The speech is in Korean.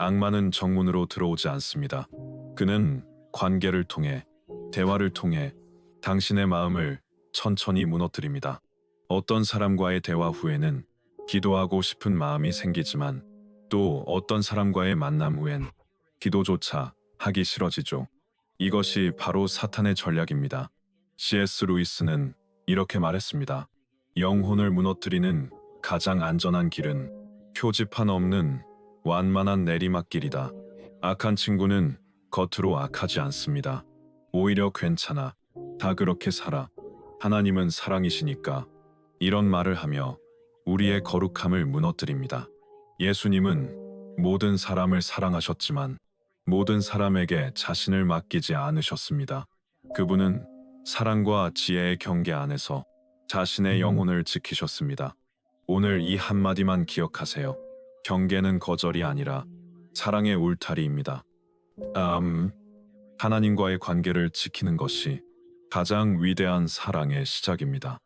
악마는 정문으로 들어오지 않습니다. 그는 관계를 통해, 대화를 통해 당신의 마음을 천천히 무너뜨립니다. 어떤 사람과의 대화 후에는 기도하고 싶은 마음이 생기지만 또 어떤 사람과의 만남 후엔 기도조차 하기 싫어지죠. 이것이 바로 사탄의 전략입니다. C.S. 루이스는 이렇게 말했습니다. 영혼을 무너뜨리는 가장 안전한 길은 표지판 없는 완만한 내리막길이다. 악한 친구는 겉으로 악하지 않습니다. 오히려 괜찮아. 다 그렇게 살아. 하나님은 사랑이시니까. 이런 말을 하며 우리의 거룩함을 무너뜨립니다. 예수님은 모든 사람을 사랑하셨지만 모든 사람에게 자신을 맡기지 않으셨습니다. 그분은 사랑과 지혜의 경계 안에서 자신의 영혼을 지키셨습니다. 오늘 이 한마디만 기억하세요. 경계는 거절이 아니라 사랑의 울타리입니다. 음, 하나님과의 관계를 지키는 것이 가장 위대한 사랑의 시작입니다.